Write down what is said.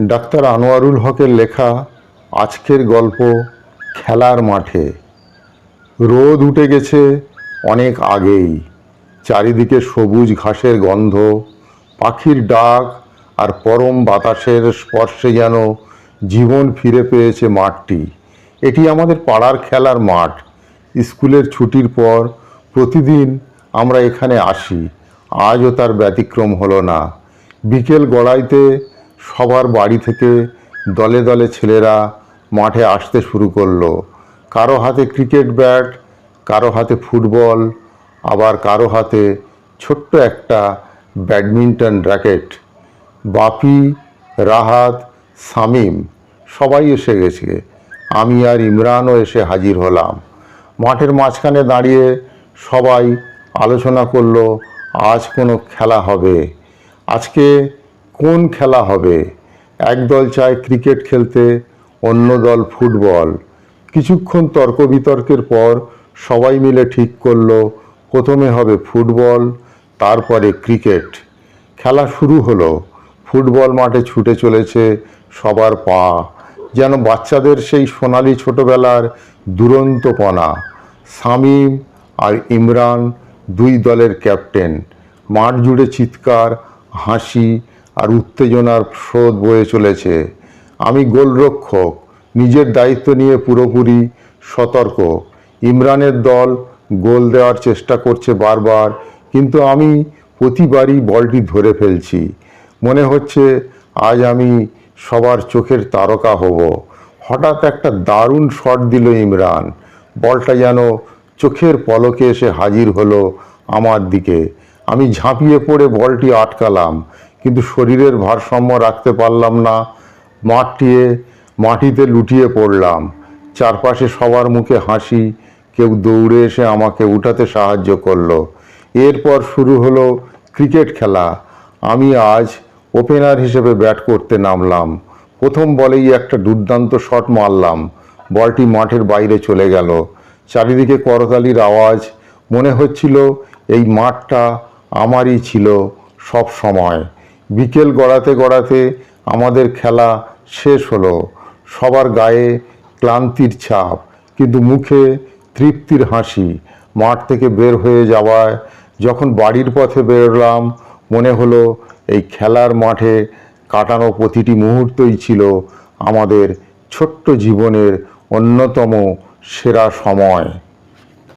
Doctor Anwarul হকের লেখা আজকের গল্প খেলার মাঠে। রোদ উঠে গেছে অনেক আগেই। চারিদিকে সবুজ ঘাসের গন্ধ, পাখির ডাক আর পরম বাতাসের স্পর্শে যেন জীবন ফিরে পেয়েছে মাঠটি। এটি আমাদের পাড়ার খেলার মাঠ। স্কুলের ছুটির পর প্রতিদিন আমরা এখানে আসি। আজও তার ব্যতিক্রম হলো না। বিকেল গড়াইতে সবার বাড়ি থেকে দলে দলে ছেলেরা মাঠে আসতে শুরু করল। কারও হাতে ক্রিকেট ব্যাট, কারও হাতে ফুটবল, আবার কারও হাতে ছোট্ট একটা ব্যাডমিন্টন র্যাকেট। বাপি, রাহাত, সামিম সবাই এসে গেছে। আমি আর ইমরানও এসে হাজির হলাম। মাঠের মাঝখানে দাঁড়িয়ে সবাই আলোচনা করল, আজ কোনো খেলা হবে। আজকে কোন খেলা হবে? এক দল চায় ক্রিকেট খেলতে, অন্য দল ফুটবল। কিছুক্ষণ তর্ক বিতর্কের পর সবাই মিলে ঠিক করল, প্রথমে হবে ফুটবল, তারপরে ক্রিকেট। খেলা শুরু হলো। ফুটবল মাঠে ছুটে চলেছে সবার পা। যেন বাচ্চাদের সেই সোনালি ছোটবেলার দুরন্তপনা। শামীম আর ইমরান দুই দলের ক্যাপ্টেন। মাঠ জুড়ে চিৎকার, হাসি আর উত্তেজনার স্রোত বয়ে চলেছে। আমি গোলরক্ষক, নিজের দায়িত্ব নিয়ে পুরোপুরি সতর্ক। ইমরানের দল গোল দেওয়ার চেষ্টা করছে বারবার, কিন্তু আমি প্রতিবারই বলটি ধরে ফেলছি। মনে হচ্ছে আজ আমি সবার চোখের তারকা হব। হঠাৎ একটা দারুণ শট দিল ইমরান। বলটা যেন চোখের পলকে এসে হাজির হলো আমার দিকে। আমি ঝাঁপিয়ে পড়ে বলটি আটকালাম। কিন্তু শরীরের ভারসাম্য রাখতে পারলাম না মাঠটিয়ে মাটিতে লুটিয়ে পড়লাম। চারপাশে সবার মুখে হাসি, কেউ দৌড়ে এসে আমাকে উঠাতে সাহায্য করল। এরপর শুরু হলো ক্রিকেট খেলা। আমি আজ ওপেনার হিসেবে ব্যাট করতে নামলাম। প্রথম বলেই একটা দুর্দান্ত শট মারলাম। বলটি মাঠের বাইরে চলে গেল। চারিদিকে করতালির আওয়াজ, মনে হচ্ছিল এই মাঠটা আমারই ছিল সব সময়। বিকেল গড়াতে গড়াতে আমাদের খেলা শেষ হলো। সবার গায়ে ক্লান্তির ছাপ, কিন্তু মুখে তৃপ্তির হাসি। মাঠ থেকে বের হয়ে যাওয়ায় যখন বাড়ির পথে বেরোলাম, মনে হলো এই খেলার মাঠে কাটানো প্রতিটি মুহূর্তই ছিল আমাদের ছোট্ট জীবনের অন্যতম সেরা সময়।